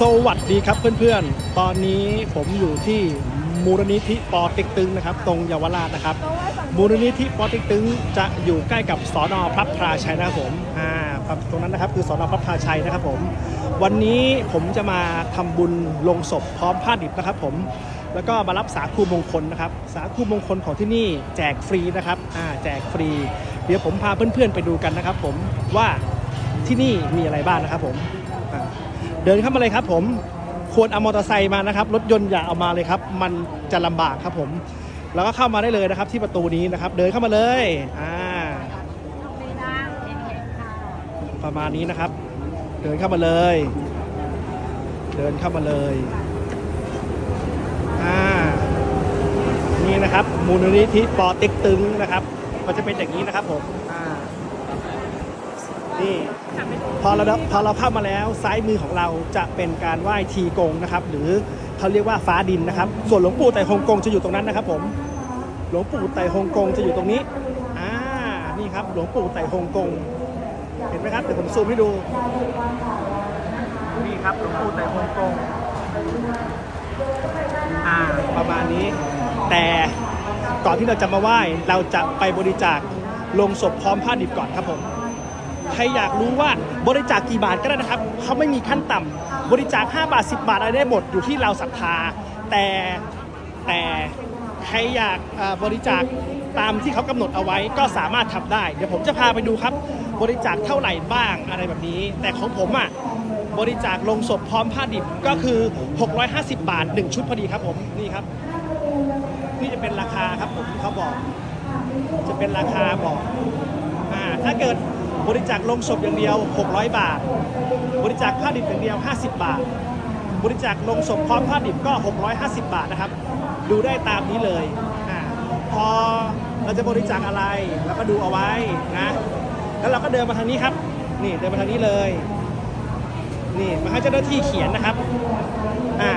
สวัสดีครับเพื่อนๆ ตอนนี้ผมอยู่ที่มูลนิธิปอเต็กตึงนะครับตรงเยาวราชนะครับ มูลนิธิปอเต็กตึงจะอยู่ใกล้กับสอนอพระพราชัยนะครับผมอ่าครับตรงนั้นนะครับคือสอนอพระพราชัยนะครับผม วันนี้ผมจะมาทำบุญลงศพพร้อมผ้าดิบนะครับผมแล้วก็มารับสาคูมงคลนะครับ สาคูมงคลของที่นี่แจกฟรีนะครับอ่าแจกฟรี เดี๋ยวผมพาเพื่อนๆไปดูกันนะครับ ผมว่าที่นี่มีอะไรบ้างนะครับผมอ่า เดินเข้ามาเลยครับผมควรเอามอเตอร์ไซค์มานะครับ รถยนต์อย่าเอามาเลยครับ มันจะลำบากครับผม แล้วก็เข้ามาได้เลยนะครับ ที่ประตูนี้นะครับ เดินเข้ามาเลยอ่าประมาณนี้นะครับ เดินเข้ามาเลย เดินเข้ามาเลยอ่านี่นะครับมูลนิธิปอเต็กตึงนะครับ มันจะเป็นอย่างนี้นะครับผมอ่านี่ พอเราพอเราเข้ามาแล้วซ้ายมือของเราจะเป็นการไหว้ทีกงนะครับ หรือเขาเรียกว่าฟ้าดินนะครับ ส่วนหลวงปู่ไต่ฮงกงจะอยู่ตรงนั้นนะครับผมหลวงปู่ไต่ฮงกงจะอยู่ตรงนี้อ่านี่ครับหลวงปู่ไต่ฮงกง เห็นไหมครับเดี๋ยวผมซูมให้ดูนี่ครับหลวงปู่ไต่ฮงกงอ่าประมาณนี้ แต่ก่อนที่เราจะมาไหว้เราจะไปบริจาคลงศพพร้อมผ้าดิบก่อนครับผม ใครอยากรู้ว่าบริจาคกี่บาทก็ได้นะครับเขาไม่มีขั้นต่ำบริจาค 5 บาท 10 บาทอะไรได้หมดอยู่ที่เราศรัทธา แต่แต่ใครอยากบริจาคตามที่เขากำหนดเอาไว้ก็สามารถทำได้ เดี๋ยวผมจะพาไปดูครับ บริจาคเท่าไหร่บ้างอะไรแบบนี้ แต่ของผมอะบริจาคลงศพพร้อมผ้าดิบก็คือ 650 บาท 1 ชุดพอดีครับผมนี่ครับ นี่จะเป็นราคาครับผมที่เขาบอก จะเป็นราคาบอกอ่าถ้าเกิด บริจาคลงศพอย่างเดียว 600 บาท บริจาคผ้าดิบอย่างเดียว 50 บาท บริจาคลงศพพร้อมผ้าดิบก็ 650 บาทนะครับ ดูได้ตามนี้เลยอพอเราจะบริจาคอะไรเราก็ดูเอาไว้นะ แล้วเราก็เดินมาทางนี้ครับ นี่เดินมาทางนี้เลย นี่มาให้เจ้าหน้าที่เขียนนะครับอ่า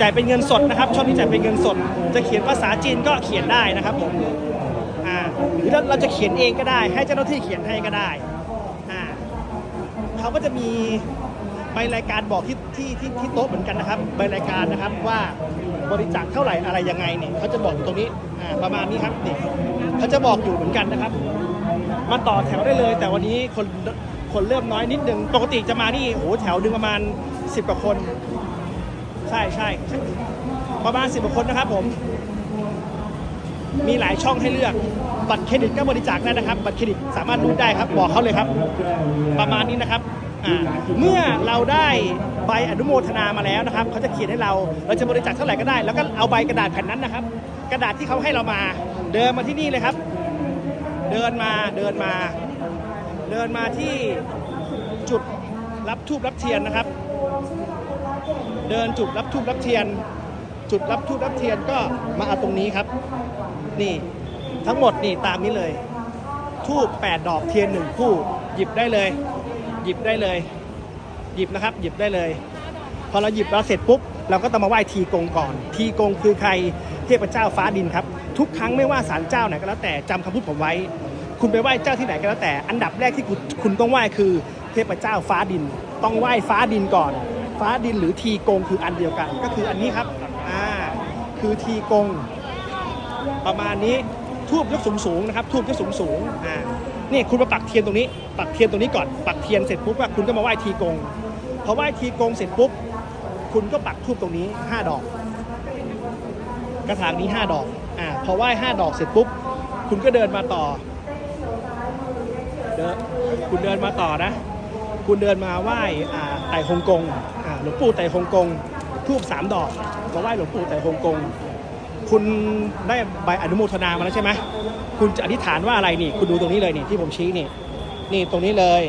จ่ายเป็นเงินสดนะครับช่องนี้จ่ายเป็นเงินสด จะเขียนภาษาจีนก็เขียนได้นะครับผมอ่าหรือเราจะเขียนเองก็ได้ ให้เจ้าหน้าที่เขียนให้ก็ได้ เขาก็จะมีใบรายการบอกที่ที่ที่ที่โต๊ะเหมือนกันนะครับใบรายการนะครับว่าบริจาคเท่าไหร่อะไรยังไงเนี่ยเขาจะบอกอยู่ตรงนี้อ่าประมาณนี้ครับนี่เขาจะบอกอยู่เหมือนกันนะครับ มาต่อแถวได้เลย แต่วันนี้คนคนเริ่มน้อยนิดนึงปกติจะมานี่โอ้โหแถวหนึงประมาณ 10กว่าคน ใช่ใช่ประมาณ 10กว่าคนนะครับผม มีหลายช่องให้เลือก บัตรเครดิตก็บริจาคได้นะครับ บัตรเครดิตสามารถรูดได้ครับ บอกเขาเลยครับ ประมาณนี้นะครับเมื่อเราได้ใบอนุโมทนามาแล้วนะครับเขาจะเขียนให้เราเราจะบริจาคเท่าไหร่ก็ได้ แล้วก็เอาใบกระดาษแผ่นนั้นนะครับ กระดาษที่เขาให้เรามา เดินมาที่นี่เลยครับ เดินมาเดินมา เดินมาที่จุดรับทูบรับเทียนนะครับ เดินจุดรับทูบรับเทียน จุดรับทูบรับเทียนก็มาเอาตรงนี้ครับ นี่ทั้งหมดนี่ตามนี้เลย ทูบ8ดดอกเทียนหนึ่งคู่ หยิบได้เลย หยิบได้เลย หยิบนะครับ หยิบได้เลย พอเราหยิบแล้วเสร็จปุ๊บ เราก็ต้องมาไหว้ทีกงก่อน ทีกงคือใครเทพเจ้าฟ้าดินครับ ทุกครั้งไม่ว่าศาลเจ้าไหนก็แล้วแต่จำคำพูดผมไว้ คุณไปไหว้เจ้าที่ไหนก็แล้วแต่ อันดับแรกที่คุณคุณต้องไหว้คือ เทพเจ้าฟ้าดิน ต้องไหว้ฟ้าดินก่อน ฟ้าดินหรือทีกงคืออันเดียวกัน ก็คืออันนี้ครับ คือทีกง ประมาณนี้ทูบยกสูงสูงๆนะครับทูบยกสูงสูงๆอ่านี่คุณมาปักเทียนตรงนี้ ปักเทียนตรงนี้ก่อนปักเทียนเสร็จปุ๊บว่าคุณก็มาไหว้ทีกงพอไหว้ทีกงเสร็จปุ๊บคุณก็ปักทูบตรงนี้ 5 ดอก กระถางนี้ 5 ดอกอ่าพอไหว้5ดอกเสร็จปุ๊บคุณก็เดินมาต่อเดินคุณเดินมาต่อนะ คุณเดินมาไหว้อ่าไต่ฮงกงอ่าหลวงปู่ไต่ฮงกง ทูบสามดอกมาไหว้หลวงปู่ไต่ฮงกง คุณได้ใบอนุโมทนามาแล้วใช่ไหมคุณจะอธิษฐานว่าอะไรนี่ คุณดูตรงนี้เลยนี่ที่ผมชี้นี่ นี่ตรงนี้เลย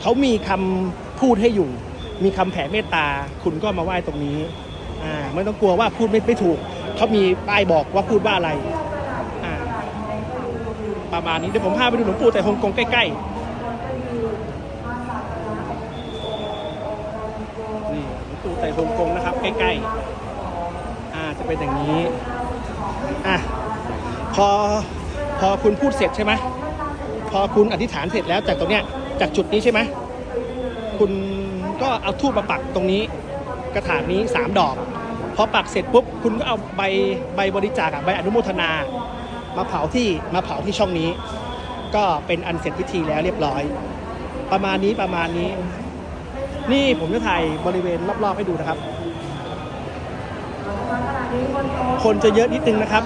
เขามีคำพูดให้อยู่ มีคำแผ่เมตตา คุณก็มาไหว้ตรงนี้ อ่าไม่ต้องกลัวว่าพูดไม่ไม่ถูก เขามีป้ายบอกว่าพูดว่าอะไร อ่า ประมาณนี้เดี๋ยวผมพาไปดูหลวงปู่แต่ฮงกงใกล้ๆ นี่หลวงปู่แต่ฮงกงนะครับ ใกล้ๆ อ่าจะเป็นอย่างนี้ อะ พอพอคุณพูดเสร็จใช่ไหมพอคุณอธิษฐานเสร็จแล้วจากตรงเนี้ยจากจุดนี้ใช่ไหมคุณก็เอาทูบมาปักตรงนี้ กระถางนี้3ดอก พอปักเสร็จปุ๊บคุณก็เอาใบใบบริจาคอะใบอนุโมทนามาเผาที่มาเผาที่ช่องนี้ ก็เป็นอันเสร็จพิธีแล้วเรียบร้อย ประมาณนี้ประมาณนี้ นี่ผมจะถ่ายบริเวณรอบๆให้ดูนะครับ คนจะเยอะนิดนึงนะครับ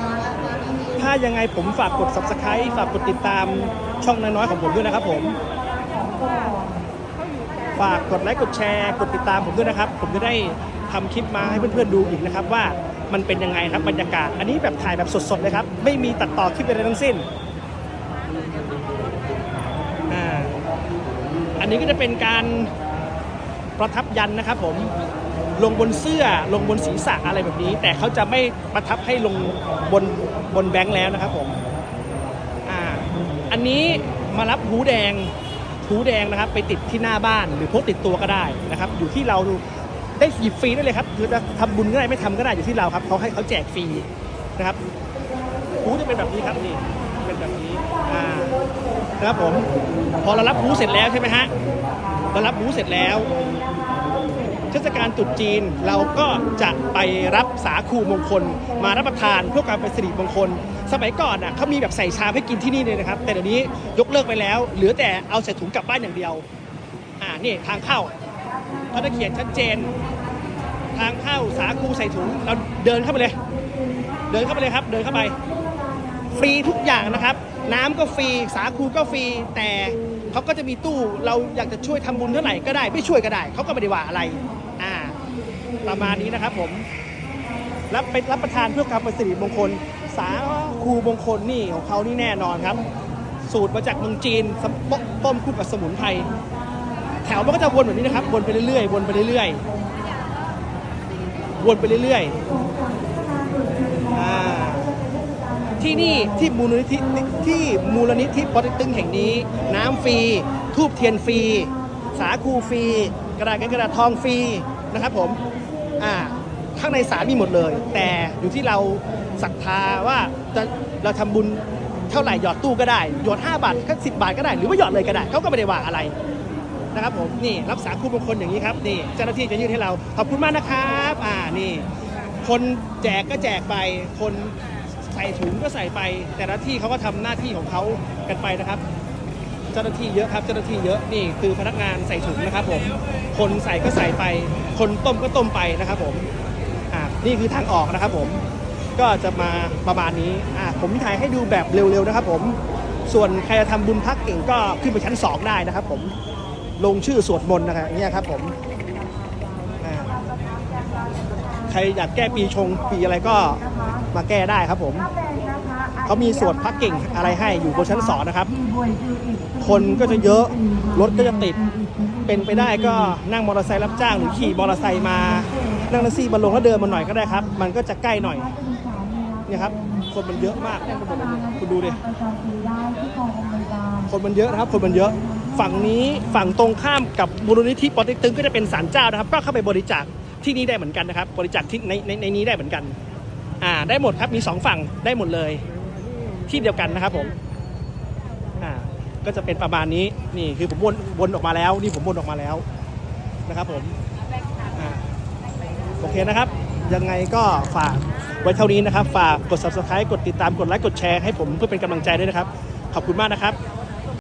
ถ้ายังไงผมฝากกด subscribe ฝากกดติดตามช่องน้อยๆของผมด้วยนะครับ ผม ฝากกดไลค์กดแชร์กดติดตามผมด้วยนะครับ ผมจะได้ทำคลิปมาให้เพื่อนๆดูอีกนะครับ ว่ามันเป็นยังไงครับบรรยากาศ อันนี้แบบถ่ายแบบสดๆเลยครับ ไม่มีตัดต่อคลิปอะไรทั้งสิ้นอ่าอันนี้ก็จะเป็นการ ประทับยันนะครับผมลงบนเสื้อลงบนศีรษะอะไรแบบนี้ แต่เขาจะไม่ประทับให้ลงบนบนแบงค์แล้วนะครับผมอ่าอันนี้มารับหูแดงหูแดงนะครับ ไปติดที่หน้าบ้านหรือพกติดตัวก็ได้นะครับ อยู่ที่เราได้หยิบฟรีได้เลยครับหรือจะทำบุญก็ได้ไม่ทำก็ได้อยู่ที่เราครับเขาให้เขาแจกฟรีนะครับหูจะเป็นแบบนี้ครับนี่เป็นแบบนี้อ่า ครับผม พอเรารับหูเสร็จแล้วใช่ไหมฮะเรารับหูเสร็จแล้วเทศกาลตรุษจีนเราก็จะไปรับสาคูมงคล มารับประทานเพื่อความเป็นสิริมงคล สมัยก่อนน่ะเขามีแบบใส่ชามให้กินที่นี่เลยนะครับ แต่เดี๋ยวนี้ยกเลิกไปแล้ว เหลือแต่เอาใส่ถุงกลับบ้านอย่างเดียว อ่านี่ทางเข้าเขาจะเขียนชัดเจน ทางเข้าสาคูใส่ถุงเราเดินเข้าไปเลย เดินเข้าไปเลยครับ เดินเข้าไป ฟรีทุกอย่างนะครับ น้ำก็ฟรีสาคูก็ฟรีแต่เขาก็จะมีตู้เราอยากจะช่วยทำบุญเท่าไหร่ก็ได้ไม่ช่วยก็ได้เขาก็ไม่ได้ว่าอะไรอ่าประมาณนี้นะครับผมรับไปรับประทานเพื่อความเป็นสิริมงคล สาคูมงคลนี่ของเขานี่แน่นอนครับ สูตรมาจากเมืองจีนต้มคู่กับสมุนไพรแถวมันก็จะวนแบบนี้นะครับวนไปเรื่อยๆวนไปเรื่อยๆวนไปเรื่อยๆ ที่นี่ที่มูลนิธิที่มูลนิธิปอต็กตึงแห่งนี้ น้ำฟรี ทูบเทียนฟรี สาคูฟรี กระดาษเงินกระดาษทองฟรีนะครับผมอ่าข้างในศาลมีหมดเลย แต่อยู่ที่เราศรัทธาว่าจะเราทำบุญเท่าไหร่หยอดตู้ก็ได้หยอด 5 บาทก็สิบาทก็ได้หรือว่าหยอดเลยก็ได้เขาก็ไม่ได้ว่าอะไรนะครับผมนี่รับสาคูมงคลอย่างนี้ครับนี่เจ้าหน้าที่จะยื่นให้เราขอบคุณมากนะครับ อ่านี่ คนแจกก็แจกไปคน ใส่ถุงก็ใส่ไป แต่ละที่เขาก็ทำหน้าที่ของเขากันไปนะครับ เจ้าหน้าที่เยอะครับ เจ้าหน้าที่เยอะนี่คือพนักงานใส่ถุงนะครับ ผม คนใส่ก็ใส่ไป คนต้มก็ต้มไปนะครับผมอ่านี่คือทางออกนะครับ ผม ก็จะมาประมาณนี้อ่าผมถ่ายให้ดูแบบเร็วๆนะครับ ผม ส่วนใครจะทำบุญพักเก่งก็ขึ้นไปชั้นสองได้นะครับ ผมลงชื่อสวดมนต์นะครับอย่างเงี้ยครับผมอ่า ใครอยากแก้ปีชงปีอะไรก็มาแก้ได้ครับผมเขามีสวดพักเก่งอะไรให้อยู่บนชั้นสองนะครับ คนก็จะเยอะรถก็จะติด เป็นไปได้ก็นั่งมอเตอร์ไซค์รับจ้างหรือขี่มอเตอร์ไซค์มา นั่งแท็กซี่มาลงแล้วเดินมาหน่อยก็ได้ครับ มันก็จะใกล้หน่อยเนี่ยครับคนมันเยอะมากแน่นไปหมดเลยคุณดูดิคนมันเยอะนะครับคนมันเยอะฝั่งนี้ฝั่งตรงข้ามกับมูลนิธิปอเต็กตึงก็จะเป็นศาลเจ้านะครับ ก็เข้าไปบริจาค ที่นี่ได้เหมือนกันนะครับ บริจาคที่ในในในนี้ได้เหมือนกัน อ่าได้หมดครับมีสองฝั่งได้หมดเลย ที่เดียวกันนะครับผมอ่าก็จะเป็นประมาณนี้นี่คือผมวนวนออกมาแล้ว นี่ผมวนออกมาแล้วนะครับผมอ่าโอเคนะครับ ยังไงก็ฝากไว้เท่านี้นะครับ ฝากกด subscribe กดติดตามกดไลค์กดแชร์ให้ผมเพื่อเป็นกำลังใจด้วยนะครับ ขอบคุณมากนะครับ